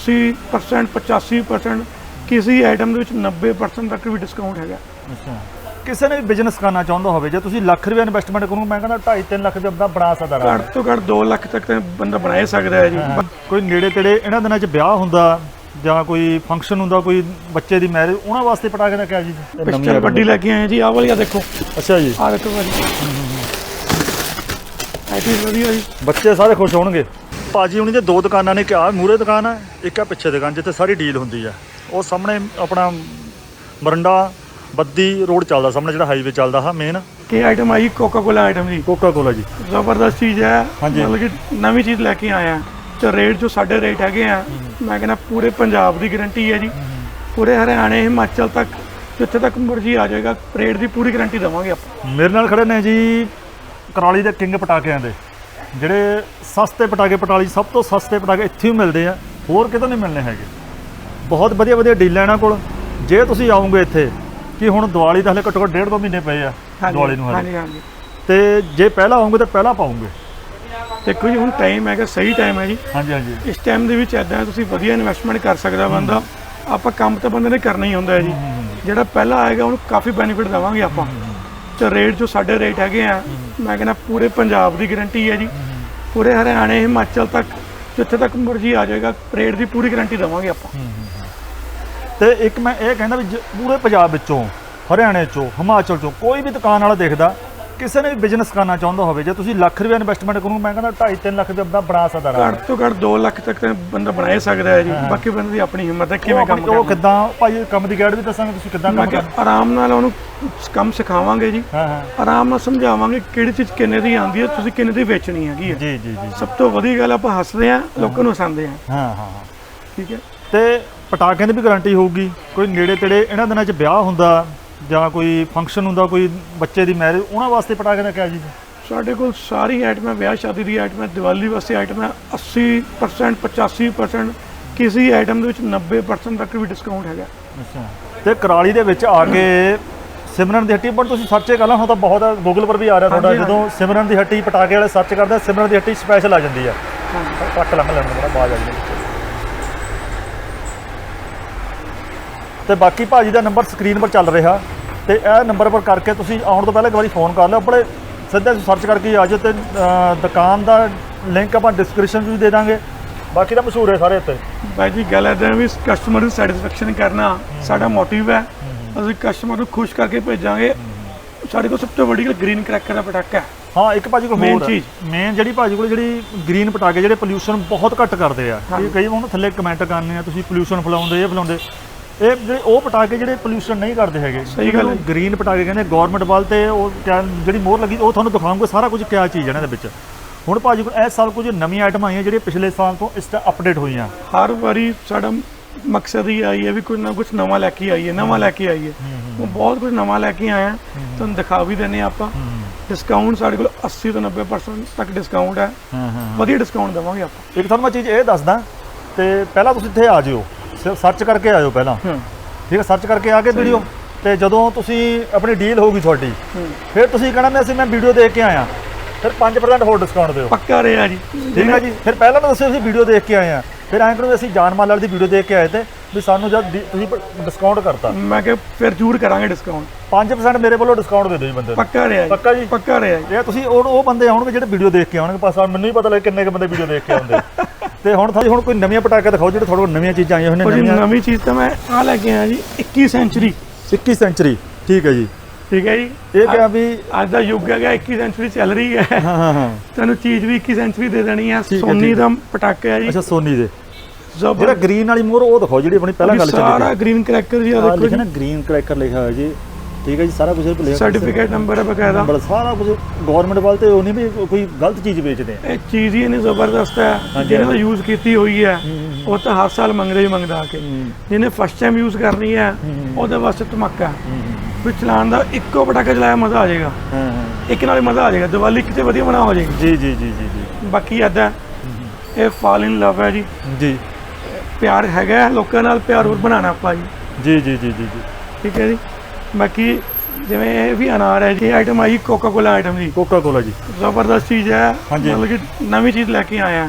80% 85% ਕਿਸੇ ਆਈਟਮ ਦੇ ਵਿੱਚ 90% ਤੱਕ ਵੀ ਡਿਸਕਾਊਂਟ ਹੈਗਾ ਅੱਛਾ ਕਿਸੇ ਨੇ ਵੀ ਬਿਜ਼ਨਸ ਕਰਨਾ ਚਾਹੁੰਦਾ ਹੋਵੇ ਜੇ ਤੁਸੀਂ ਲੱਖ ਰੁਪਏ ਇਨਵੈਸਟਮੈਂਟ ਕਰੋ ਮੈਂ ਕਹਿੰਦਾ 2.5 3 ਲੱਖ ਦਾ ਬਣਾ ਸਕਦਾ ਆਰਾਮ ਨਾਲ। ਘੱਟ ਤੋਂ ਘੱਟ 2 ਲੱਖ ਤੱਕ ਤਾਂ ਬੰਦਾ ਬਣਾ ਸਕਦਾ ਹੈ ਜੀ ਕੋਈ ਨੇੜੇ ਤੇੜੇ ਇਹਨਾਂ ਦਿਨਾਂ 'ਚ ਵਿਆਹ ਹੁੰਦਾ ਜਾਂ ਕੋਈ ਫੰਕਸ਼ਨ ਹੁੰਦਾ ਕੋਈ ਬੱਚੇ ਦੀ ਮੈਰਿਜ ਉਹਨਾਂ ਵਾਸਤੇ ਪਟਾਕੇ ਦਾ ਕਿਆ ਜੀ ਪਿਸਟਲ ਵੱਡੀ ਲੈ ਕੇ ਆਏ ਜੀ ਆਹ ਵਾਲੀ ਆ ਦੇਖੋ ਅੱਛਾ ਜੀ ਆਹ ਦੇਖੋ ਭਾਜੀ ਆਈ ਚੀਜ਼ ਵਧੀਆ ਜੀ ਬੱਚੇ ਸਾਰੇ ਖੁਸ਼ ਹੋਣਗੇ ਭਾਜੀ ਹੁਣੀ ਦੇ ਦੋ ਦੁਕਾਨਾਂ ਨੇ ਕਿਹਾ ਮੂਰੇ ਦੁਕਾਨ ਹੈ ਇੱਕ ਆ ਪਿੱਛੇ ਦੁਕਾਨ ਜਿੱਥੇ ਸਾਰੀ ਡੀਲ ਹੁੰਦੀ ਆ। ਉਹ ਸਾਹਮਣੇ ਆਪਣਾ ਮਰੰਡਾ ਬੱਦੀ ਰੋਡ ਚੱਲਦਾ ਸਾਹਮਣੇ ਜਿਹੜਾ ਹਾਈਵੇ ਚੱਲਦਾ ਹਾ ਮੇਨ ਕੀ ਆਈਟਮ ਆਈ ਕੋਕਾ ਕੋਲਾ ਆਈਟਮ ਜੀ। ਕੋਕਾ ਕੋਲਾ ਜੀ। ਜ਼ਬਰਦਸਤ ਚੀਜ਼ ਹੈ ਹਾਂਜੀ। ਮਤਲਬ ਕਿ ਨਵੀਂ ਚੀਜ਼ ਲੈ ਕੇ ਆਇਆ। ਤੇ ਰੇਟ ਜੋ ਸਾਡੇ ਰੇਟ ਹੈਗੇ ਆ ਮੈਂ ਕਹਿੰਦਾ ਪੂਰੇ ਪੰਜਾਬ ਦੀ ਗਾਰੰਟੀ ਹੈ ਜੀ। ਪੂਰੇ ਹਰਿਆਣੇ ਹਿਮਾਚਲ ਤੱਕ ਜਿੱਥੇ ਤੱਕ ਮਰਜ਼ੀ ਆ ਜਾਏਗਾ ਰੇਟ ਦੀ ਪੂਰੀ ਗਾਰੰਟੀ ਦੇਵਾਂਗੇ ਆਪਾਂ। ਮੇਰੇ ਨਾਲ ਖੜੇ ਨੇ ਜੀ ਕਰਾਲੀ ਦੇ ਕਿੰਗ ਪਟਾਕਿਆਂ ਦੇ। ਜਿਹੜੇ ਸਸਤੇ ਪਟਾਕੇ ਪਟਾਲੀ ਸਭ ਤੋਂ ਸਸਤੇ ਪਟਾਕੇ ਇੱਥੇ ਹੀ ਮਿਲਦੇ ਆ ਹੋਰ ਕਿਤੋਂ ਨਹੀਂ ਮਿਲਣੇ ਹੈਗੇ। ਬਹੁਤ ਵਧੀਆ ਵਧੀਆ ਡੀਲਾਂ ਇਹਨਾਂ ਕੋਲ। ਜੇ ਤੁਸੀਂ ਆਓਗੇ ਇੱਥੇ ਕਿ ਹੁਣ ਦੀਵਾਲੀ ਤਾਂ ਹਲੇ ਘੱਟੋ ਘੱਟ ਡੇਢ ਦੋ ਮਹੀਨੇ ਪਏ ਆ ਦੀਵਾਲੀ ਨੂੰ ਹਾਂਜੀ ਹਾਂਜੀ। ਤੇ ਜੇ ਪਹਿਲਾਂ ਆਓਗੇ ਤਾਂ ਪਹਿਲਾਂ ਪਾਉਂਗੇ। ਦੇਖੋ ਜੀ ਹੁਣ ਟਾਈਮ ਹੈਗਾ ਸਹੀ ਟਾਈਮ ਹੈ ਜੀ। ਹਾਂਜੀ ਹਾਂਜੀ। ਇਸ ਟਾਈਮ ਦੇ ਵਿੱਚ ਐਦਾਂ ਤੁਸੀਂ ਵਧੀਆ ਇਨਵੈਸਟਮੈਂਟ ਕਰ ਸਕਦਾ ਬੰਦਾ। ਆਪਾਂ ਕੰਮ ਤਾਂ ਬੰਦੇ ਨੇ ਕਰਨਾ ਹੀ ਹੁੰਦਾ ਹੈ ਜੀ। ਜਿਹੜਾ ਪਹਿਲਾਂ ਆਏਗਾ ਉਹਨੂੰ ਕਾਫੀ ਬੈਨੀਫਿਟ ਦੇਵਾਂਗੇ ਆਪਾਂ। ਤੇ ਰੇਟ ਜੋ ਸਾਡੇ ਰੇਟ ਹੈਗੇ ਆ ਮੈਂ ਕਹਿੰਦਾ ਪੂਰੇ ਪੰਜਾਬ ਦੀ ਗਾਰੰਟੀ ਹੈ ਜੀ। ਪੂਰੇ ਹਰਿਆਣੇ, ਹਿਮਾਚਲ ਤੱਕ, ਜਿੱਥੇ ਤੱਕ ਮਰਜ਼ੀ ਆ ਜਾਏਗਾ ਪਰੇਡ ਦੀ ਪੂਰੀ ਗਾਰੰਟੀ ਦੇਵਾਂਗੇ ਆਪਾਂ। ਤੇ ਇੱਕ ਮੈਂ ਇਹ ਕਹਿੰਦਾ ਵੀ ਜ- ਪੂਰੇ ਪੰਜਾਬ ਵਿੱਚੋਂ, ਹਰਿਆਣੇ ਚੋਂ, ਹਿਮਾਚਲ ਚੋਂ ਕੋਈ ਵੀ ਦੁਕਾਨ ਵਾਲਾ ਦੇਖਦਾ ਕਿਸੇ ਨੇ ਵੀ ਬਿਜ਼ਨਸ ਕਰਨਾ ਚਾਹੁੰਦਾ ਹੋਵੇ ਜੇ ਤੁਸੀਂ ਲੱਖ ਰੁਪਏ ਇਨਵੈਸਟਮੈਂਟ ਕਰੋ ਮੈਂ ਕਹਿੰਦਾ 2.5 3 ਲੱਖ ਰੁਪਏ ਦਾ ਬਣਾ ਸਕਦਾ। ਘੱਟ ਤੋਂ ਘੱਟ 2 ਲੱਖ ਤੱਕ ਤਾਂ ਬੰਦਾ ਬਣਾ ਹੀ ਸਕਦਾ ਹੈ ਜੀ। ਬਾਕੀ ਬੰਦੇ ਦੀ ਆਪਣੀ ਹਿੰਮਤ ਹੈ ਕਿਵੇਂ ਕੰਮ ਆਪਣੀ- ਉਹ ਕਰਨਾ। ਕਿੱਦਾਂ ਭਾਈ ਕੰਮ ਦੀ ਗਾਈਡ ਵੀ ਦੱਸਾਂਗੇ ਤੁਸੀਂ ਕਿੱਦਾਂ ਕੰਮ ਕਰਨਾ। ਆਰਾਮ ਨਾਲ ਉਹਨੂੰ ਕੰਮ ਸਿਖਾਵਾਂਗੇ ਜੀ। ਆਰਾਮ ਨਾਲ ਸਮਝਾਵਾਂਗੇ ਕਿਹੜੀ ਚੀਜ਼ ਕਿੰਨੇ ਦੀ ਆਉਂਦੀ ਹੈ ਤੁਸੀਂ ਕਿੰਨੇ ਦੀ ਵੇਚਣੀ ਹੈਗੀ ਹੈ। ਜੀ ਜੀ ਜੀ ਸਭ ਤੋਂ ਵਧੀਆ ਗੱਲ ਆਪਾਂ ਹੱਸਦੇ ਆ ਲੋਕਾਂ ਨੂੰ ਹਸਾਉਂਦੇ ਆ ਹਾਂ ਹਾਂ ਠੀਕ ਹੈ। ਤੇ ਪਟਾਕਿਆਂ ਦੀ ਵੀ ਗਾਰੰਟੀ ਹੋਊਗੀ। ਕੋਈ ਨੇੜੇ ਤੇੜੇ ਇਹਨਾਂ ਦਿਨਾਂ 'ਚ ਵਿਆਹ ਹੁੰਦਾ ਜਾਂ ਕੋਈ ਫੰਕਸ਼ਨ ਹੁੰਦਾ ਕੋਈ ਬੱਚੇ ਦੀ ਮੈਰਿਜ ਉਹਨਾਂ ਵਾਸਤੇ ਪਟਾਕੇ ਦਾ ਕਿਆ ਜੀ? ਸਾਡੇ ਕੋਲ ਸਾਰੀ ਆਈਟਮਾਂ ਵਿਆਹ ਸ਼ਾਦੀ ਦੀ ਆਈਟਮਾਂ ਦੀਵਾਲੀ ਵਾਸਤੇ ਆਈਟਮਾਂ 80% 85% ਕਿਸੇ ਆਈਟਮ ਦੇ ਵਿੱਚ 90% ਤੱਕ ਵੀ ਡਿਸਕਾਊਂਟ ਹੈਗਾ। ਅੱਛਾ। ਤੇ ਕਰਾਲੀ ਦੇ ਵਿੱਚ ਆ ਕੇ ਸਿਮਰਨ ਦੀ ਹੱਟੀ ਪਰ ਤੁਸੀਂ ਸਰਚ ਕਰ ਲਾ ਹੁਣ ਤਾਂ ਬਹੁਤ ਗੂਗਲ ਪਰ ਵੀ ਆ ਰਿਹਾ ਤੁਹਾਡਾ ਜਦੋਂ ਸਿਮਰਨ ਦੀ ਹੱਟੀ ਪਟਾਕੇ ਵਾਲੇ ਸਰਚ ਕਰਦੇ ਸਿਮਰਨ ਦੀ ਹੱਟੀ ਸਪੈਸ਼ਲ ਆ ਜਾਂਦੀ ਆ। ਕੱਟ ਲੰਘ ਲੈਣ ਬਾਜ ਆ ਜਾਂਦੀ ਤੇ ਬਾਕੀ ਭਾਜੀ ਦਾ ਨੰਬਰ ਸਕਰੀਨ ਪਰ ਚੱਲ ਰਿਹਾ ਤੇ ਇਹ ਨੰਬਰ ਪਰ ਕਰਕੇ ਤੁਸੀਂ ਆਉਣ ਤੋਂ ਪਹਿਲਾਂ ਇੱਕ ਵਾਰੀ ਫੋਨ ਕਰ ਲਿਓ ਬੜੇ ਸਿੱਧਾ ਸਰਚ ਕਰਕੇ ਆ ਜਾਓ ਤੇ ਦੁਕਾਨ ਦਾ ਲਿੰਕ ਆਪਾਂ ਡਿਸਕ੍ਰਿਪਸ਼ਨ 'ਚ ਵੀ ਦੇ ਦਾਂਗੇ। ਬਾਕੀ ਤਾਂ ਮਸ਼ਹੂਰ ਹੈ ਸਾਰੇ ਉੱਤੇ ਬਾਈ ਜੀ ਗੱਲ ਐਦਾਂ ਵੀ ਕਸਟਮਰ ਦੀ ਸੈਟੀਸਫੈਕਸ਼ਨ ਕਰਨਾ ਸਾਡਾ ਮੋਟਿਵ ਹੈ। ਅਸੀਂ ਕਸਟਮਰ ਨੂੰ ਖੁਸ਼ ਕਰਕੇ ਭੇਜਾਂਗੇ। ਸਾਡੇ ਕੋਲ ਸਭ ਤੋਂ ਵੱਡੀ ਗੱਲ ਗ੍ਰੀਨ ਕਰੈਕਰ ਦਾ ਪਟਾਕਾ ਹੈ। ਹਾਂ ਇੱਕ ਭਾਜੀ ਕੋਲ ਹੋਰ ਚੀਜ਼। ਮੇਨ ਜਿਹੜੀ ਭਾਜੀ ਕੋਲ ਜਿਹੜੀ ਗ੍ਰੀਨ ਪਟਾਕੇ ਜਿਹੜੇ ਪੋਲਿਊਸ਼ਨ ਬਹੁਤ ਘੱਟ ਕਰਦੇ ਆ। ਇਹ ਕਈ ਹੁਣ ਥੱਲੇ ਕਮੈਂਟ ਕਰਨੇ ਆ ਤੁਸੀਂ ਪੋਲਿਊਸ਼ਨ ਫਲਾਉਂਦੇ ਇਹ ਫਲਾਉਂਦੇ। ਇਹ ਜਿਹੜੇ ਉਹ ਪਟਾਕੇ ਜਿਹੜੇ ਪੋਲਿਊਸ਼ਨ ਨਹੀਂ ਕਰਦੇ ਹੈਗੇ। ਸਹੀ ਗੱਲ। ਗ੍ਰੀਨ ਪਟਾਕੇ ਕਹਿੰਦੇ ਗਵਰਨਮੈਂਟ ਵੱਲ ਤੇ ਉਹ ਜਿਹੜੀ ਮੋਹਰ ਲੱਗੀ ਉਹ ਤੁਹਾਨੂੰ ਦਿਖਾਉਂਗੇ ਸਾਰਾ ਕੁਝ ਕਿਆ ਚੀਜ਼ ਹੈ ਇਹਨਾਂ ਦੇ ਵਿੱਚ। ਹੁਣ ਭਾਜੀ ਕੋਲ ਇਸ ਸਾਲ ਕੁਝ ਨਵੀਆਂ ਆਈਟਮਾਂ ਆਈਆਂ ਜਿਹੜੀਆਂ ਪਿਛਲੇ ਸਾਲ ਤੋਂ ਇਸ ਤਰ੍ਹਾਂ ਅਪਡੇਟ ਹੋਈਆਂ। ਹਰ ਵਾਰੀ ਸਾਡਾ ਮਕਸਦ ਹੀ ਆਈ ਹੈ ਵੀ ਕੁਝ ਨਾ ਕੁਝ ਨਵਾਂ ਲੈ ਕੇ ਆਈਏ ਨਵਾਂ ਲੈ ਕੇ ਆਈਏ। ਉਹ ਬਹੁਤ ਕੁਝ ਨਵਾਂ ਲੈ ਕੇ ਆਏ ਆ। ਤੁਹਾਨੂੰ ਦਿਖਾ ਵੀ ਦਿੰਨੇ ਆਪਾਂ। ਡਿਸਕਾਊਂਟ ਸਾਡੇ ਕੋਲ 80 ਤੋਂ 90% ਤੱਕ ਡਿਸਕਾਊਂਟ ਹਾਂ। ਵਧੀਆ ਡਿਸਕਾਊਂਟ ਦੇਵਾਂਗੇ ਆਪਾਂ। ਇੱਕ ਤੁਹਾਨੂੰ ਮੈਂ ਚੀਜ਼ ਇਹ ਦੱਸਦਾ ਤੇ ਪਹਿਲਾਂ ਤੁਸੀਂ ਇੱਥੇ ਆ ਜਿਓ। ਸਰਚ ਕਰਕੇ ਆਇਓ ਪਹਿਲਾਂ। ਠੀਕ ਹੈ ਸਰਚ ਕਰਕੇ ਆ ਕੇ ਵੀਡੀਓ ਤੇ ਜਦੋਂ ਤੁਸੀਂ ਆਪਣੀ ਡੀਲ ਹੋਊਗੀ ਤੁਹਾਡੀ। ਫਿਰ ਤੁਸੀਂ ਕਹਣਾ ਮੈਂ ਅਸੀਂ ਮੈਂ ਵੀਡੀਓ ਦੇਖ ਕੇ ਆਇਆ। ਫਿਰ 5% ਹੋਰ ਡਿਸਕਾਊਂਟ ਦਿਓ। ਪੱਕਾ ਰਿਹਾ ਜੀ। ਠੀਕ ਹੈ ਜੀ? ਫਿਰ ਪਹਿਲਾਂ ਤਾਂ ਦੱਸਿਓ ਅਸੀਂ ਵੀਡੀਓ ਦੇਖ ਕੇ ਆਏ ਆ। ਫਿਰ ਐਂ ਕਰੋ ਅਸੀਂ ਜਾਨ ਮਾਲ ਵਾਲੀ ਦੀ ਵੀਡੀਓ ਦੇਖ ਕੇ ਆਏ ਤੇ ਵੀ ਸਾਨੂੰ ਜਦ ਤੁਸੀਂ ਡਿਸਕਾਊਂਟ ਕਰਤਾ। ਮੈਂ ਕਿਹਾ ਫਿਰ ਜ਼ਰੂਰ ਕਰਾਂਗੇ ਡਿਸਕਾਊਂਟ 5% ਮੇਰੇ ਵੱਲੋਂ ਡਿਸਕਾਊਂਟ ਦੇ ਦਿਓ ਜੀ ਬੰਦੇ ਨੂੰ। ਪੱਕਾ ਰਿਹਾ ਜੀ। ਪੱਕਾ ਜੀ? ਪੱਕਾ ਰਿਹਾ ਜੀ। ਇਹ ਤੁਸੀਂ ਉਹ ਉਹ ਬੰਦੇ ਆਉਣਗੇ ਜਿਹੜੇ ਵੀਡੀਓ ਦੇਖ ਕੇ ਆਉਣਗੇ। ਪਾਸ ਮੈਨੂੰ ਹੀ ਪਤਾ ਲੱਗ ਕਿੰਨੇ ਕੁ ਬੰਦੇ ਵੀਡੀਓ ਦੇਖ ਕੇ ਆਉਂਦੇ। ਤੇ ਹੁਣ ਤੁਸੀਂ ਹੁਣ ਕੋਈ ਨਵੀਆਂ ਪਟਾਕੇ ਦਿਖਾਓ ਜਿਹੜੇ ਤੁਹਾਡੇ ਕੋਲ ਨਵੀਆਂ ਚੀਜ਼ਾਂ ਆਈਆਂ ਹੋਈਆਂ ਨੇ ਨਵੀਆਂ। ਨਵੀਂ ਚੀਜ਼ ਤਾਂ ਮੈਂ ਆ ਲੈ ਕੇ ਆਇਆ ਜੀ 21 ਸੈਂਚੁਰੀ। 21 ਸੈਂਚਰੀ ਠੀਕ ਹੈ ਜੀ। ਠੀਕ ਹੈ ਜੀ। ਇਹ ਕਿਹਾ ਵੀ ਅੱਜ ਦਾ ਯੁੱਗ ਹੈਗਾ 21 ਸੈਂਚੁਰੀ ਚੱਲ ਰਹੀ ਹੈ। ਹਾਂ ਹਾਂ ਹਾਂ। ਤੁਹਾਨੂੰ ਚੀਜ਼ ਵੀ 21 ਸੈਂਚੁਰੀ ਦੇ ਦੇਣੀ ਹੈ, ਸੋਨੀ ਦਾ ਪਟਾਕਾ ਹੈ ਜੀ। ਅੱਛਾ ਸੋਨੀ ਦੇ। ਜਿਹੜਾ ਗ੍ਰੀਨ ਵਾਲੀ ਮੋਹਰ ਉਹ ਦਿਖਾਓ ਜਿਹੜੀ ਆਪਣੀ ਪਹਿਲਾਂ ਗੱਲ ਚੱਲੀ ਸਾਰਾ ਗ੍ਰੀਨ ਕਰੈਕਰ ਜੀ ਆ ਆ ਦੇਖੋ ਜੀ। ਨਾ ਗ੍ਰੀਨ ਕ੍ਰੈਕਰ ਲਿਖਿਆ ਹੋਇਆ ਜੀ। ਠੀਕ ਹੈ ਜੀ ਸਾਰਾ ਕੁਝ ਇਹ ਲਿਖਿਆ ਸਰਟੀਫਿਕੇਟ ਨੰਬਰ ਹੈ ਬਕਾਇਦਾ। ਨੰਬਰ ਸਾਰਾ ਕੁਝ ਗਵਰਨਮੈਂਟ ਵੱਲ ਤੇ ਉਹ ਨਹੀਂ ਵੀ ਕੋਈ ਗਲਤ ਚੀਜ਼ ਵੇਚਦੇ ਆ। ਇਹ ਚੀਜ਼ ਹੀ ਨਹੀਂ ਜ਼ਬਰਦਸਤ ਹੈ ਜਿਹਨੇ ਹਾਂਜੀ। ਯੂਜ਼ ਕੀਤੀ ਹੋਈ ਹੈ ਉਹ ਤਾਂ ਹਰ ਸਾਲ ਮੰਗਦਾ ਹੀ ਮੰਗਦਾ ਆ ਕੇ। ਜਿਹਨੇ ਫਸਟ ਟਾਈਮ ਯੂਜ਼ ਕਰਨੀ ਹੈ। ਉਹਦੇ ਵਾਸਤੇ ਧਮਾਕਾ ਵੀ ਚਲਾਉਣ ਦਾ ਇੱਕੋ ਪਟਾਕਾ ਚਲਾਇਆ ਮਜ਼ਾ ਆ ਜਾਏਗਾ। ਇੱਕ ਨਾਲ ਹੀ ਮਜ਼ਾ ਆ ਜਾਏਗਾ ਦੀਵਾਲੀ ਕਿਤੇ ਵਧੀਆ ਮਨਾ ਹੋ ਜਾਏਗੀ। ਜੀ ਜੀ ਜੀ ਜੀ ਬਾਕੀ ਏਦਾਂ ਇਹ ਫਾਲ ਇਨ ਲਵ ਹੈ ਜੀ। ਜੀ। ਪਿਆਰ ਹੈਗਾ ਲੋਕਾਂ ਨਾਲ ਪਿਆਰ ਹੋਰ ਬਣਾਉਣਾ ਆਪਾਂ ਜੀ ਜੀ ਜੀ ਜੀ। ਠੀਕ ਹੈ ਜੀ। ਬਾਕੀ ਜਿਵੇਂ ਇਹ ਵੀ ਅਨਾਰ ਹੈ ਜੀ ਇਹ ਆਈਟਮ ਆਈ ਕੋਕਾ ਕੋਲਾ ਆਈਟਮ ਜੀ। ਕੋਕਾ ਕੋਲਾ ਜੀ। ਜ਼ਬਰਦਸਤ ਚੀਜ਼ ਹੈ ਹਾਂਜੀ। ਮਤਲਬ ਕਿ ਨਵੀਂ ਚੀਜ਼ ਲੈ ਕੇ ਆਇਆ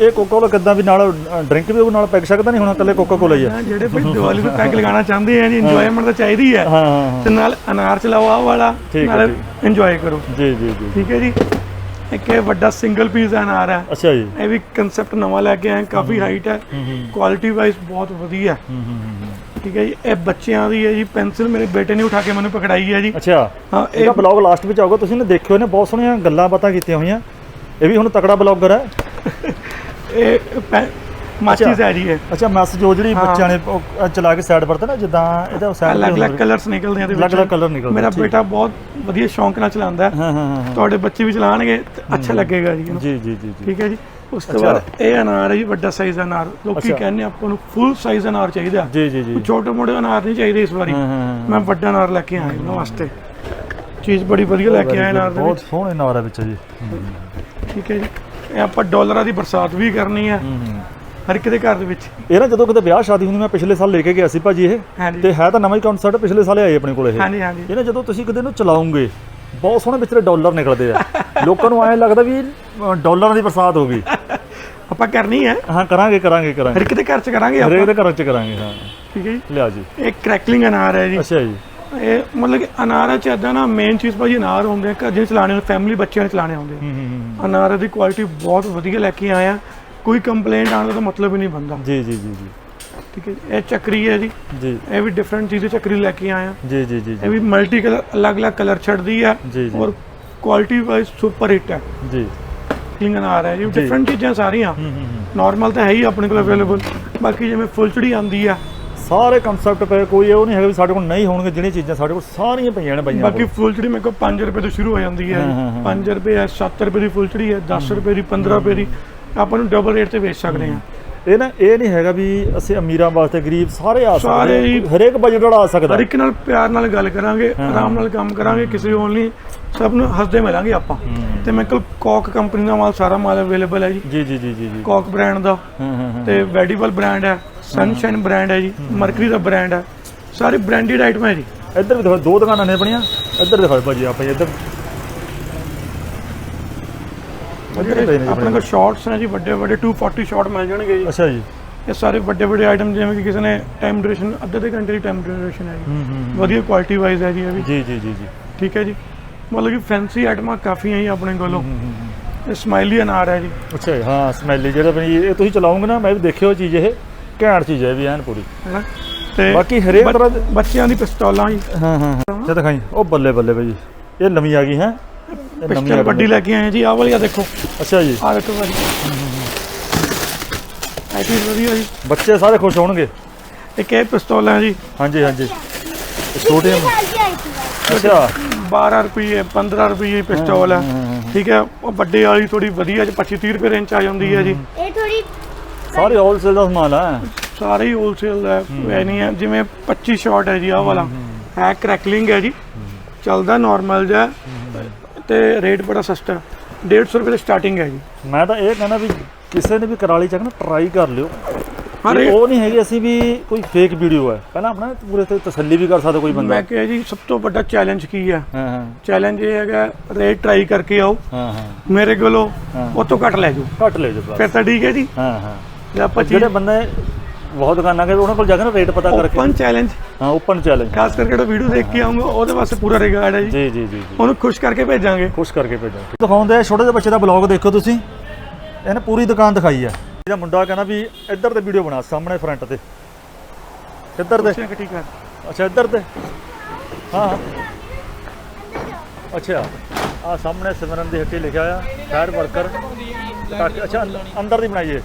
ਇਹ ਕੋਕਾ ਕੋਲਾ ਕਿੱਦਾਂ ਵੀ ਨਾਲ ਡਰਿੰਕ ਵੀ ਉਹ ਨਾਲ ਪੈਕ ਸਕਦਾ ਨਹੀਂ ਹੁਣ ਇਕੱਲੇ ਕੋਕਾ ਕੋਲਾ ਹੀ ਆ। ਹਾਂ, ਜਿਹੜੇ ਭਾਈ ਦੀਵਾਲੀ ਨੂੰ ਪੈਕ ਲਗਾਉਣਾ ਚਾਹੁੰਦੇ ਆ ਜੀ ਇੰਜੋਇਮੈਂਟ ਤਾਂ ਚਾਹੀਦੀ ਹੈ। ਹਾਂ ਹਾਂ ਤੇ ਨਾਲ ਅਨਾਰ ਚਲਾਓ ਆਹ ਵਾਲਾ ਠੀਕ ਹੈ, ਨਾਲ ਇੰਜੋਏ ਕਰੋ। ਜੀ ਜੀ ਜੀ। ਠੀਕ ਹੈ ਜੀ। ਇੱਕ ਇਹ ਵੱਡਾ ਸਿੰਗਲ ਪੀਸ ਅਨਾਰ ਹੈ। ਅੱਛਾ ਜੀ। ਇਹ ਵੀ ਕਨਸੈਪਟ ਨਵਾਂ ਲੈ ਕੇ ਆਏ ਕਾਫੀ ਹਾਈਟ ਹੈ। ਕੁਆਲਿਟੀ ਵਾਈਜ਼ ਬਹੁਤ ਵਧੀਆ। ਹੂੰ ਹੂੰ ਹੂੰ। ਠੀਕ ਹੈ ਜੀ ਇਹ ਬੱਚਿਆਂ ਦੀ ਹੈ ਜੀ ਪੈਨਸਿਲ ਮੇਰੇ ਬੇਟੇ ਨੇ ਉਠਾ ਕੇ ਮੈਨੂੰ ਪਕੜਾਈ ਹੈ ਜੀ। ਅੱਛਾ। ਹਾਂ ਇਹ ਇਹਦਾ ਬਲੌਗ ਲਾਸਟ ਵਿੱਚ ਆਊਗਾ ਤੁਸੀਂ ਨੇ ਦੇਖਿਓ ਨੇ ਬਹੁਤ ਸੋਹਣੀਆਂ ਗੱਲਾਂ ਬਾਤਾਂ ਕੀਤੀਆਂ ਹੋਈਆਂ। ਇਹ ਵੀ ਹੁਣ ਤਕੜਾ ਬਲੌਗਰ ਹੈ। ਇਹ ਪੈ- ਮਾਚਿਸ ਹੈ ਜੀ ਇਹ ਅੱਛਾ ਮੈਸੇਜ ਉਹ ਜਿਹੜੀ ਹਾਂ। ਬੱਚਿਆਂ ਨੇ ਉਹ, ਅ, ਚਲਾ ਕੇ ਸਾਈਡ ਵਰਤੇ ਨਾ ਜਿੱਦਾਂ ਇਹਦਾ ਸਾਈਡ ਅਲੱਗ ਅਲੱਗ ਕਲਰਸ ਨਿਕਲਦੇ ਆ ਇਹਦੇ ਅਲੱਗ ਅਲੱਗ ਕਲਰ ਨਿਕਲਦੇ ਮੇਰਾ ਠੀਕ। ਬੇਟਾ ਬਹੁਤ ਵਧੀਆ ਸ਼ੌਂਕ ਨਾਲ ਚਲਾਉਂਦਾ ਹੈ। ਹਾਂ ਹਾਂ ਹਾਂ ਹਾਂ। ਤੁਹਾਡੇ ਬੱਚੇ ਵੀ ਚਲਾਣਗੇ ਤੇ ਅੱਛਾ ਲੱਗੇਗਾ ਜੀ ਇਹਨੂੰ ਜੀ ਜੀ ਜੀ ਜੀ। ਠੀਕ ਹੈ ਜੀ। ਉਸ ਤੋਂ। ਬਾਅਦ ਇਹ ਅਨਾਰ ਹੈ ਜੀ ਵੱਡਾ ਸਾਈਜ਼ ਅਨਾਰ। ਲੋਕੀ। ਕਹਿੰਦੇ ਆਪਾਂ ਨੂੰ ਫੁੱਲ ਸਾਈਜ਼ ਅਨਾਰ ਚਾਹੀਦਾ। ਜੀ ਜੀ ਜੀ। ਛੋਟੇ ਮੋਟੇ ਅਨਾਰ ਨਹੀਂ ਚਾਹੀਦੇ ਇਸ ਵਾਰੀ। ਮੈਂ ਵੱਡਾ ਅਨਾਰ ਲੈ ਕੇ ਆਇਆ ਇਹਨਾਂ ਵਾਸਤੇ। ਚੀਜ਼ ਬੜੀ ਵਧੀਆ ਲੈ ਕੇ ਆਇਆ ਅਨਾਰ ਦੇ ਬਹੁਤ ਸੋਹਣੇ ਨਾਰ ਹੈ ਵਿੱਚ ਜੀ। ਠੀਕ ਹੈ ਜੀ। ਇਹ ਆਪਾਂ ਡਾਲਰਾਂ ਦੀ ਬਰਸਾਤ ਵੀ ਕਰਨੀ ਹੈ ਹਰ ਇੱਕ ਦੇ ਘਰ ਦੇ ਵਿੱਚ। ਇਹ ਨਾ ਜਦੋਂ ਕਿਤੇ ਵਿਆਹ ਸ਼ਾਦੀ ਹੁੰਦੀ ਮੈਂ ਪਿਛਲੇ ਸਾਲ ਲੈ ਕੇ ਗਿਆ ਸੀ ਭਾਜੀ ਇਹ। ਤੇ ਹੈ ਤਾਂ ਨਵਾਂ ਹੀ ਕਨਸੈਪਟ ਪਿਛਲੇ ਸਾਲ ਆਏ ਆਪਣੇ ਕੋਲ ਇਹ। ਹਾਂਜੀ ਹਾਂਜੀ। ਇਹ ਨਾ ਜਦੋਂ ਤੁਸੀਂ ਕਿਤੇ ਨੂੰ ਚਲਾਉਂਗੇ ਬਹੁਤ ਸੋਹਣੇ ਵਿੱਚ ਡਾਲਰ ਨਿਕਲਦੇ ਆ। ਲੋਕਾਂ ਨੂੰ ਐਂ ਲੱਗਦਾ ਵੀ ਡਾਲਰਾਂ ਦੀ ਬਰਸਾਤ ਹੋ ਗਈ। ਆਪਾਂ ਕਰਨੀ ਹੈ ਹਾਂ ਕਰਾਂਗੇ ਕਰਾਂਗੇ ਕਰਾਂਗੇ। ਦੇ ਘਰ ਚ ਕਰਾਂਗੇ ਹਰੇਕ ਆਪਾਂ? ਦੇ ਘਰਾਂ 'ਚ ਕਰਾਂਗੇ ਹਾਂ। ਠੀਕ ਹੈ ਜੀ। ਲਿਆ ਜੀ। ਇਹ ਕ੍ਰੈਕਲਿੰਗ ਅਨਾਰ ਹੈ ਜੀ। ਅੱਛਾ ਜੀ। ਇਹ ਮਤਲਬ ਕਿ ਅਨਾਰਾਂ ਚ ਇਦਾਂ ਨਾ ਮੇਨ ਚੀਜ਼ ਭਾਜੀ ਅਨਾਰ ਹੁੰਦੇ ਆ ਘਰ ਜਿਹੇ ਚਲਾਣੇ ਹੁੰਦੇ ਫੈਮਿਲੀ ਬੱਚਿਆਂ ਨੇ ਚਲਾਣੇ ਹੁੰਦੇ ਆ। ਹੂੰ ਹੂੰ ਹੂੰ। ਅਨਾਰ ਦੀ ਕੁਆਲਿਟੀ ਬਹੁਤ ਵਧੀਆ ਲੈ ਕੇ ਆਇਆ ਕੋਈ ਕੰਪਲੇਂਟ ਆਉਣ ਦਾ ਮਤਲਬ ਹੀ ਨਹੀਂ ਬੰਦਾ ਜੀ ਜੀ ਜੀ ਜੀ। ਠੀਕ ਹੈ। ਇਹ ਚੱਕਰੀ ਹੈ ਜੀ। ਜੀ। ਇਹ ਵੀ ਡਿਫਰੈਂਟ ਚੀਜ਼ ਦੀ ਚੱਕਰੀ ਲੈ ਕੇ ਆਇਆ ਜੀ ਜੀ ਜੀ ਇਹ ਵੀ ਮਲਟੀ ਕਲਰ ਅਲੱਗ-ਅਲੱਗ ਕਲਰ ਛੱਡਦੀ ਜੀ ਔਰ ਕੁਆਲਿਟੀ ਵਾਈਜ਼ ਸੁਪਰ ਹਿੱਟ ਹੈ ਜੀ। ਕਲਿੰਗ ਅਨਾਰ ਹੈ ਜੀ। ਡਿਫਰੈਂਟ ਚੀਜ਼ਾਂ ਸਾਰੀਆਂ। ਨਾਰਮਲ ਤਾਂ ਹੈ ਹੀ ਆਪਣੇ ਕੋਲ ਅਵੇਲੇਬਲ ਬਾਕੀ ਜਿਵੇਂ ਫੁੱਲਚੜੀ ਆਂਦੀ ਆ। ਸਾਰੇ ਕਨਸੈਪਟ ਪਏ ਕੋਈ ਉਹ ਨਹੀਂ ਹੈਗਾ ਵੀ ਸਾਡੇ ਕੋਲ ਨਹੀਂ ਹੋਣਗੇ ਜਿਹੜੀਆਂ ਚੀਜ਼ਾਂ ਸਾਡੇ ਕੋਲ ਸਾਰੀਆਂ ਪਈਆਂ ਨੇ ਬਾਈਆਂ ਬਾਕੀ ਕੋਲ। ਫੁੱਲਚੜੀ ਮੇਰੇ ਕੋਲ 5 ਰੁਪਏ ਤੋਂ ਸ਼ੁਰੂ ਹੋ ਜਾਂਦੀ ਹੈ ਹਾਂ, ਹਾਂ, ਹਾਂ। 5 ਰੁਪਏ ਹੈ 7 ਰੁਪਏ ਦੀ ਫੁੱਲਚੜੀ ਹੈ। 10 ਰੁਪਏ ਦੀ 15 ਰੁਪਏ ਦੀ। ਆਪਾਂ ਨੂੰ ਡਬਲ ਰੇਟ ਤੇ ਵੇਚ ਸਕਦੇ ਹਾਂ। ਇਹ ਨਾ ਇਹ ਨਹੀਂ ਹੈਗਾ ਵੀ ਅਸੀਂ ਅਮੀਰਾਂ ਵਾਸਤੇ ਗਰੀਬ ਸਾਰੇ ਆ ਸਕਦੇ ਹਰੇਕ ਬਜਟ ਵਾਲਾ ਆ ਸਕਦਾ। ਹਰ ਇੱਕ ਨਾਲ ਪਿਆਰ ਨਾਲ ਗੱਲ ਕਰਾਂਗੇ ਆਰਾਮ ਨਾਲ ਕੰਮ ਕਰਾਂਗੇ ਕਿਸੇ ਨੂੰ ਨਹੀਂ ਸਭ ਨੂੰ ਹੱਸਦੇ ਮਿਲਾਂਗੇ ਆਪਾਂ। ਤੇ ਮੇਰੇ ਕੋਲ ਕੋਕ ਕੰਪਨੀ ਦਾ ਮਾਲ ਸਾਰਾ ਮਾਲ ਅਵੇਲੇਬਲ ਹੈ ਜੀ। ਜੀ ਜੀ ਜੀ ਜੀ ਕੋਕ ਬ੍ਰਾਂਡ ਦਾ। ਤੇ ਵੈਡੀਬਲ ਬ੍ਰਾਂਡ ਹੈ ਸਨਸ਼ਾਈਨ ਬ੍ਰਾਂਡ ਹੈ ਜੀ ਮਰਕਰੀ ਦਾ ਬ੍ਰਾਂਡ ਹੈ। ਸਾਰੇ ਬ੍ਰਾਂਡਡ ਆਈਟਮ ਹੈ ਜੀ। ਇੱਧਰ ਵੀ ਦੋ ਦੁਕਾਨਾਂ ਨੇ ਆਪਣੀਆਂ। ਇੱਧਰ ਦੇਖੋ ਭਾਜੀ ਆਪਾਂ ਇੱਧਰ ਵਧੀਆ ਪਏ ਨੇ ਜੀ ਆਪਣੇ ਕੋਲ ਸ਼ਾਰਟਸ ਨੇ ਜੀ ਵੱਡੇ ਵੱਡੇ 240 ਸ਼ਾਰਟ ਮਿਲ ਜਾਣਗੇ ਜੀ। ਅੱਛਾ ਜੀ। ਇਹ ਸਾਰੇ ਵੱਡੇ ਵੱਡੇ ਆਈਟਮ ਜਿਵੇਂ ਕਿ ਕਿਸੇ ਨੇ ਟਾਈਮ ਡਿਊਰੇਸ਼ਨ ਅੱਧੇ ਦੇ ਘੰਟੇ ਦੀ ਟਾਈਮ ਡਿਊਰੇਸ਼ਨ ਹੈ ਜੀ। ਹੂੰ ਹੂੰ ਵਧੀਆ ਕੁਆਲਿਟੀ ਵਾਈਜ਼ ਹੈ ਜੀ ਇਹ ਵੀ। ਜੀ ਜੀ ਜੀ ਜੀ। ਠੀਕ ਹੈ ਜੀ। ਮਤਲਬ ਕਿ ਫੈਂਸੀ ਆਈਟਮਾਂ ਕਾਫੀ ਹੈ ਜੀ ਆਪਣੇ ਕੋਲੋਂ। ਇਹ ਸਮਾਈਲੀ ਅਨਾਰ ਹੈ ਜੀ। ਅੱਛਾ ਹਾਂ ਸਮੈਲੀ ਜਿਹੜਾ ਬਣੀ ਇਹ ਤੁਸੀਂ ਚਲਾਉਂਗੇ ਨਾ ਮੈਂ ਵੀ ਦੇਖਿਓ ਚੀਜ਼ ਇਹ। ਘੈਂਟ ਚੀਜ਼ ਹੈ ਵੀ ਐਨ ਪੂਰੀ। ਹੈਨਾ ਤੇ ਬਾਕੀ ਹਰੇਕ ਤਰ੍ਹਾਂ ਬੱਚਿਆਂ ਦੀ ਪਿਸਤੌਲਾਂ ਜੀ। ਹਾਂ ਹਾਂ ਤੇ ਦਿਖਾਈ। ਉਹ ਬੱਲੇ ਬੱਲੇ ਭਾਜੀ ਇਹ ਨਵੀਂ ਆ ਗਈ ਹੈ। ਆ ਵੱਡੀ ਲੈ ਕੇ ਆਏ ਜੀ ਆਹ ਵਾਲੀ ਆ ਦੇਖੋ। ਅੱਛਾ ਜੀ। ਆਹ ਦੇਖੋ ਭਾਜੀ ਇਹ ਚੀਜ਼ ਵਧੀਆ ਜੀ। ਬੱਚੇ ਸਾਰੇ ਖੁਸ਼ ਹੋਣਗੇ? ਇੱਕ ਇਹ ਪਿਸਤੌਲ ਹੈ ਜੀ। ਹਾਂਜੀ ਹਾਂਜੀ। ਇਹ ਛੋਟੇ ਅੱਛਾ। 12 ਰੁਪਏ 15 ਰੁਪਏ ਪਿਸਤੌਲ ਹੈ ਠੀਕ ਹੈ ਉਹ ਵੱਡੇ ਵਾਲੀ ਥੋੜੀ ਵਧੀਆ ਚ 25 30 ਰੁਪਏ ਰੇਂਜ ਆ ਜਾਂਦੀ ਹੈ ਜੀ। ਇਹ ਥੋੜੀ ਸਾਰੇ ਹੋਲਸੇਲ ਦਾ ਸਮਾਨ ਹੈ ਸਾਰੇ ਹੀ ਹੋਲਸੇਲ ਹੈ। ਐ ਨਹੀਂ ਹੈ ਜਿਵੇਂ 25 ਸ਼ਾਟ ਹੈ ਜੀ ਆਹ ਵਾਲਾ। ਹੈ ਕ੍ਰੈਕਲਿੰਗ ਹੈ ਜੀ। ਚੱਲਦਾ ਨਾਰਮਲ ਜਿਹਾ। ਤੇ ਰੇਟ ਬੜਾ ਸਸਤਾ ਹੈ। 150 ਰੁਪਏ ਤੋਂ ਸਟਾਰਟਿੰਗ ਹੈ ਜੀ। ਮੈਂ ਤਾਂ ਇਹ ਕਹਿੰਦਾ ਵੀ ਕਿਸੇ ਨੇ ਵੀ ਕਰਾਲੀ ਚੱਕ ਨਾ ਟਰਾਈ ਕਰ ਲਿਓ। ਹਾਂ ਉਹ ਨਹੀਂ ਹੈਗੀ ਅਸੀਂ ਵੀ ਕੋਈ ਫੇਕ ਵੀਡੀਓ ਹੈ। ਪਹਿਲਾਂ ਆਪਣਾ ਪੂਰੇ ਤੇ ਤਸੱਲੀ ਵੀ ਕਰ ਸਕਦਾ ਕੋਈ ਬੰਦਾ। ਮੈਂ ਕਿਹਾ ਜੀ ਸਭ ਤੋਂ ਵੱਡਾ ਚੈਲੰਜ ਕੀ ਹੈ? ਹਾਂ ਹਾਂ। ਚੈਲੰਜ ਇਹ ਹੈਗਾ ਰੇਟ ਟਰਾਈ ਕਰਕੇ ਆਓ। ਹਾਂ ਹਾਂ। ਮੇਰੇ ਕੋਲੋਂ। ਉਹ ਤੋਂ ਘੱਟ ਲੈ ਜਾਓ। ਘੱਟ ਲੈ ਜਾਓ ਫਿਰ ਤਾਂ ਠੀਕ ਹੈ ਜੀ। ਹਾਂ ਹਾਂ। ਜੇ ਆਪਾਂ ਜਿਹੜੇ ਬੰਦੇ ਬਹੁਤ ਦੁਕਾਨਾਂ ਗਏ ਉਹਨਾਂ ਕੋਲ ਜਾ ਕੇ ਨਾ ਰੇਟ ਪਤਾ ਕਰਕੇ। ਓਪਨ ਚੈਲੰਜ ਹਾਂ ਓਪਨ ਚੈਲੰਜ ਖਾਸ ਕਰਕੇ ਜਿਹੜਾ ਵੀਡੀਓ ਦੇਖ ਕੇ ਆਉਂਗਾ ਉਹਦੇ ਵਾਸਤੇ ਪੂਰਾ ਰਿਗਾਰਡ ਹੈ ਜੀ। ਜੀ ਜੀ ਜੀ ਉਹਨੂੰ ਖੁਸ਼ ਕਰਕੇ ਭੇਜਾਂਗੇ। ਖੁਸ਼ ਕਰਕੇ ਭੇਜਾਂ ਦਿਖਾਉਂਦੇ ਆ ਛੋਟੇ ਜਿਹੇ ਬੱਚੇ ਦਾ ਬਲੌਗ ਦੇਖੋ ਤੁਸੀਂ। ਇਹਨੇ ਪੂਰੀ ਦੁਕਾਨ ਦਿਖਾਈ ਆ। ਇਹਦਾ ਮੁੰਡਾ ਕਹਿੰਦਾ ਵੀ ਇੱਧਰ ਤੇ ਵੀਡੀਓ ਬਣਾ ਸਾਹਮਣੇ ਫਰੰਟ ਤੇ। ਇੱਧਰ ਤੇ ਠੀਕ ਹੈ ਅੱਛਾ ਇੱਧਰ ਤੇ। ਹਾਂ। ਅੱਛਾ। ਆ ਸਾਹਮਣੇ ਸਿਮਰਨ ਦੀ ਹੱਟੀ ਲਿਖਿਆ ਆ। ਫਾਇਰ ਵਰਕਰ ਅੱਛਾ ਅੰਦ- ਅੰਦਰ ਦੀ ਬਣਾਈਏ।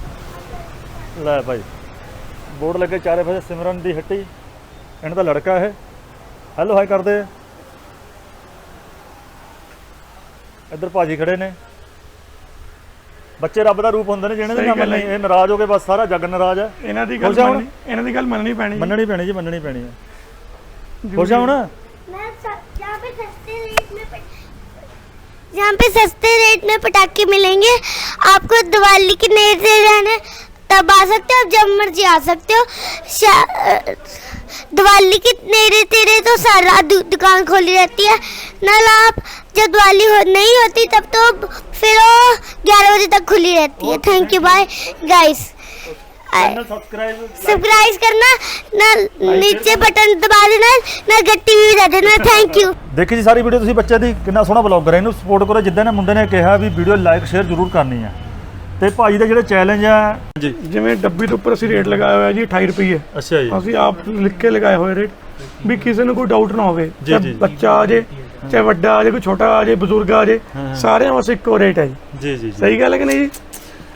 ਲੈ ਭਾਈ ਬੋਰਡ ਲੱਗੇ ਚਾਰੇ ਪਾਸੇ ਸਿਮਰਨ ਦੀ ਹੱਟੀ ਇਹਨਾਂ ਦਾ ਲੜਕਾ ਹੈ ਹੈਲੋ ਹਾਈ ਕਰਦੇ ਇੱਧਰ ਭਾਜੀ ਖੜੇ ਨੇ ਬੱਚੇ ਰੱਬ ਦਾ ਰੂਪ ਹੁੰਦੇ ਨੇ ਜਿਹਨਾਂ ਦੇ ਸਹੀ ਨਾਮ ਗੱਲ ਹੈ। ਨਹੀਂ ਇਹ ਨਾਰਾਜ਼ ਹੋ ਕੇ ਬਸ ਸਾਰਾ ਜੱਗ ਨਾਰਾਜ਼ ਹੈ ਇਹਨਾਂ ਦੀ ਗੱਲ ਖੁਸ਼ ਆ ਹੁਣ? ਮੰਨਣੀ ਇਹਨਾਂ ਦੀ ਗੱਲ ਮੰਨਣੀ ਪੈਣੀ ਮੰਨਣੀ ਪੈਣੀ ਜੀ ਮੰਨਣੀ ਪੈਣੀ ਹੈ ਜ਼ਰੂਰੀ ਖੁਸ਼ ਆ ਹੁਣ मैं स- यहाँ पे सस्ते रेट में पट- यहाँ पे सस्ते रेट में पटाखे मिलेंगे आपको दिवाली के नेड़े रहने तब आ सकते हो आप जब मर्जी आ सकते हो शा- अ, दिवाली के नेड़े तेरे तो सारा दु, दुकान खोली रहती है नल आप जब दिवाली हो, नहीं होती तब तो फिर वो ग्यारह बजे तक खुली रहती है thank you bye guys channel subscribe subscribe करना ना नीचे बटन दबा देना ना गट्टी भी बजा देना थैंक यू ਦੇਖੀ ਜੀ ਸਾਰੀ ਵੀਡੀਓ ਤੁਸੀਂ ਬੱਚੇ ਦੀ ਕਿੰਨਾ ਸੋਹਣਾ ਬਲੌਗਰ ਹੈ ਇਹਨੂੰ ਸਪੋਰਟ ਕਰੋ ਜਿੱਦਾਂ ਨੇ ਮੁੰਡੇ ਨੇ ਕਿਹਾ ਵੀ ਵੀਡੀਓ ਲਾਈਕ ਸ਼ੇਅਰ ਜ਼ਰੂਰ ਕਰਨੀ ਹੈ ਤੇ ਭਾਜੀ ਦੇ ਜਿਹੜੇ ਚੈਲੰਜ ਆ। ਜੀ। ਜਿਵੇਂ ਡੱਬੀ ਦੇ ਉੱਪਰ ਅਸੀਂ ਰੇਟ ਲਗਾਇਆ ਹੋਇਆ ਜੀ 28 ਰੁਪਏ ਅੱਛਾ ਜੀ। ਅਸੀਂ ਆਪ ਲਿਖ ਕੇ ਲਗਾਏ ਹੋਏ ਰੇਟ ਵੀ ਕਿਸੇ ਨੂੰ ਕੋਈ ਡਾਊਟ ਨਾ ਹੋਵੇ। ਜੀ, ਜੀ। ਬੱਚਾ ਆ ਜੇ ਚਾਹੇ ਵੱਡਾ ਆ ਜੇ ਕੋਈ ਛੋਟਾ ਆ ਜੇ ਬਜ਼ੁਰਗ ਆ ਜੇ ਸਾਰਿਆਂ ਵਾਸਤੇ ਇੱਕੋ ਰੇਟ ਹੈ ਜੀ ਜੀ ਜੀ। ਸਹੀ ਗੱਲ ਹੈ ਕਿ ਨਹੀਂ ਜੀ?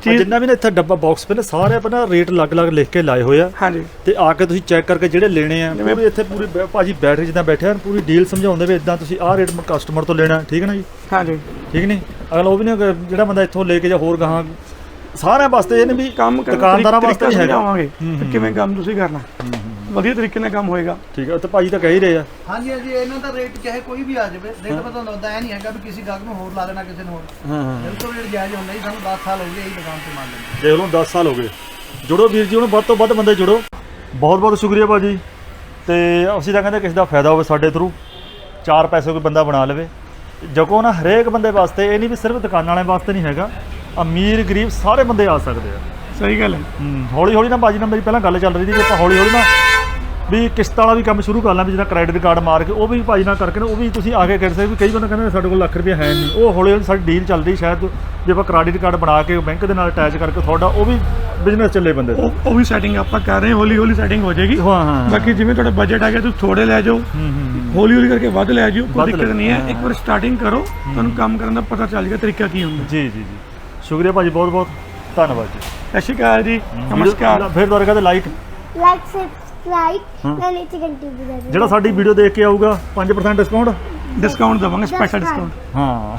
ਆਹ ਜਿੰਨਾ ਵੀ ਨਾ ਇੱਥੇ ਡੱਬਾ ਬਾਕਸ ਪੇ ਨਾ ਸਾਰੇ ਆਪਣਾ ਰੇਟ ਅਲੱਗ-ਅਲੱਗ ਲਿਖ ਕੇ ਲਾਏ ਹੋਏ ਆ। ਹਾਂਜੀ। ਤੇ ਆ ਕੇ ਤੁਸੀਂ ਚੈੱਕ ਕਰਕੇ ਜਿਹੜੇ ਲੈਣੇ ਆ ਪੂਰੀ ਇੱਥੇ ਪੂਰੀ ਬੈ- ਭਾਜੀ ਬੈਠ ਕੇ ਜਿੱਦਾਂ ਬੈਠੇ ਆ ਪੂਰੀ ਡੀਲ ਸਮਝਾਉਂਦੇ ਵੀ ਇਦਾਂ ਤੁਸੀਂ ਆਹ ਰੇਟ ਕਸਟਮਰ ਤੋਂ ਲੈਣਾ ਠੀਕ ਹੈ ਨਾ ਜੀ? ਹਾਂਜੀ। ਠੀਕ ਨਹੀਂ? ਅਗਲਾ ਉਹ ਵੀ ਅਗਰ ਜਿਹੜਾ ਬੰਦਾ ਇੱਥੋਂ ਲੈ ਕੇ ਜਾਂ ਹੋਰ ਗਾਹਾਂ ਸਾਰਿਆਂ ਵਾਸਤੇ ਇਹ ਨਹੀਂ ਵੀ ਕੰਮ ਕਰਨ ਦੁਕਾਨਦਾਰਾਂ ਵਾਸਤੇ ਨਹੀਂ ਹੈਗਾ। ਸਮਝਾਵਾਂਗੇ ਕਿ ਕਿਵੇਂ ਕੰਮ ਤੁਸੀਂ ਕਰਨਾ। ਵਧੀਆ ਤਰੀਕੇ ਨਾਲ ਕੰਮ ਹੋਏਗਾ। ਠੀਕ ਹੈ ਤੇ ਭਾਜੀ ਤਾਂ ਕਹਿ ਹੀ ਰਹੇ ਆ। ਹਾਂਜੀ ਹਾਂਜੀ ਇਹਨਾਂ ਦਾ ਰੇਟ ਚਾਹੇ ਕੋਈ ਵੀ ਆ ਜਾਵੇ ਰੇਟ ਮੈਂ ਤੁਹਾਨੂੰ ਦੱਸਦਾ ਐ ਨਹੀਂ ਹੈਗਾ ਵੀ ਕਿਸੇ ਗਾਹਕ ਨੂੰ ਹੋਰ ਲਾ ਦੇਣਾ ਕਿਸੇ ਨੂੰ ਹੋਰ। ਹਾਂ ਹਾਂ ਬਿਲਕੁਲ ਰੇਟ ਜਾਇਜ਼ ਹੁੰਦਾ ਜੀ ਸਾਨੂੰ 10 ਸਾਲ ਹੋ ਗਏ ਇਹੀ ਦੁਕਾਨ ਤੇ ਮੰਨ ਲੈਂਦੇ। ਦੇਖ ਲਓ 10 ਸਾਲ ਹੋ ਗਏ। ਜੁੜੋ ਵੀਰ ਜੀ ਹੁਣ ਵੱਧ ਤੋਂ ਵੱਧ ਬੰਦੇ ਜੁੜੋ। ਬਹੁਤ ਬਹੁਤ ਸ਼ੁਕਰੀਆ ਭਾਜੀ। ਤੇ ਅਸੀਂ ਤਾਂ ਕਹਿੰਦੇ ਕਿਸੇ ਦਾ ਫਾਇਦਾ ਹੋਵੇ ਸਾਡੇ ਥਰੂ ਚਾਰ ਪੈਸੇ ਕੋਈ ਬੰਦਾ ਬਣਾ ਲਵੇ। ਜਗੋ ਨਾ ਹਰੇਕ ਬੰਦੇ ਵਾਸਤੇ ਇਹ ਨਹੀਂ ਵੀ ਸਿਰਫ ਦੁਕਾਨਾਂ ਵਾਲੇ ਵਾਸਤੇ ਨਹੀਂ ਹੈਗਾ ਅਮੀਰ ਗਰੀਬ ਸਾਰੇ ਬੰਦੇ ਆ ਸਕਦੇ ਆ। ਸਹੀ ਗੱਲ ਹੈ। ਹੌਲੀ ਹੌਲੀ ਨਾ ਬਾਜੀ ਨਾਲ ਮੇਰੀ ਪਹਿਲਾਂ ਗੱਲ ਚੱਲ ਰਹੀ ਸੀ ਕਿ ਆਪਾਂ ਹੌਲੀ ਹੌਲੀ ਨਾ ਵੀ ਕਿਸ਼ਤ ਵਾਲਾ ਵੀ ਕੰਮ ਸ਼ੁਰੂ ਕਰ ਲਾਂ ਵੀ ਜਿਹਦਾ ਕ੍ਰੈਡਿਟ ਕਾਰਡ ਮਾਰ ਕੇ ਉਹ ਵੀ ਭਾਜੀ ਨਾਲ ਕਰਕੇ ਨਾ ਉਹ ਵੀ ਤੁਸੀਂ ਆ ਕੇ ਕਰ ਸਕਦੇ ਵੀ ਕਈ ਬੰਦੇ ਕਹਿੰਦੇ ਸਾਡੇ ਕੋਲ ਲੱਖ ਰੁਪਏ ਹੈ ਨਹੀਂ। ਉਹ ਹੌਲੀ ਹੌਲੀ ਸਾਡੀ ਡੀਲ ਚੱਲ ਰਹੀ ਸ਼ਾਇਦ ਜੇ ਆਪਾਂ ਕ੍ਰੈਡਿਟ ਕਾਰਡ ਬਣਾ ਕੇ ਬੈਂਕ ਦੇ ਨਾਲ ਅਟੈਚ ਕਰਕੇ ਤੁਹਾਡਾ ਉਹ ਵੀ ਬਿਜ਼ਨਸ ਚੱਲੇ ਬੰਦੇ ਦਾ। ਉਹ ਵੀ ਸੈਟਿੰਗ ਆਪਾਂ ਕਰ ਰਹੇ ਹਾਂ ਹੌਲੀ ਹੌਲੀ ਸੈਟਿੰਗ ਹੋ ਜਾਏਗੀ। ਹਾਂ ਹਾਂ ਬਾਕੀ ਜਿਵੇਂ ਤੁਹਾਡਾ ਬਜਟ ਆ ਗਿਆ ਤੁਸੀਂ ਥੋੜੇ ਲੈ ਜਾਓ। ਹੂੰ ਹੂੰ ਹੌਲੀ ਹੌਲੀ ਕਰਕੇ ਵੱਧ ਲੈ ਜਾਓ ਕੋਈ ਦਿੱਕਤ ਨਹੀਂ ਹੈ। ਇੱਕ ਵਾਰ ਸਟਾਰਟਿੰਗ ਕਰੋ ਤੁਹਾਨੂੰ ਕੰਮ ਕਰਨ ਦਾ ਪਤਾ ਚੱਲ ਜਾਏਗਾ ਤਰੀਕਾ ਕੀ ਹੁੰਦਾ। ਜੀ ਜੀ ਜੀ। ਸ਼ੁਕਰੀਆ ਭਾਜੀ ਬਹੁਤ ਬਹੁਤ ਧੰਨਵਾਦ ਜੀ। ਸਤਿ ਸ਼੍ਰੀ ਅਕਾਲ ਜੀ ਨਮਸਕਾਰ। ਫਿਰ ਦੁਬਾਰਾ ਕਹਿੰਦੇ ਲਾਈਕ ਲਾਈਕ ਹਾਂ। ਨਾਲ ਇੱਥੇ ਘੰਟੀ ਵਜਾ ਦਿਓ ਜਿਹੜਾ ਸਾਡੀ ਵੀਡੀਓ ਦੇਖ ਕੇ ਆਊਗਾ 5% ਡਿਸਕਾਊਂਟ ਡਿਸਕਾਊਂਟ ਦਵਾਂਗੇ ਸਪੈਸ਼ਲ ਡਿਸਕਾਊਂਟ ਹਾਂ।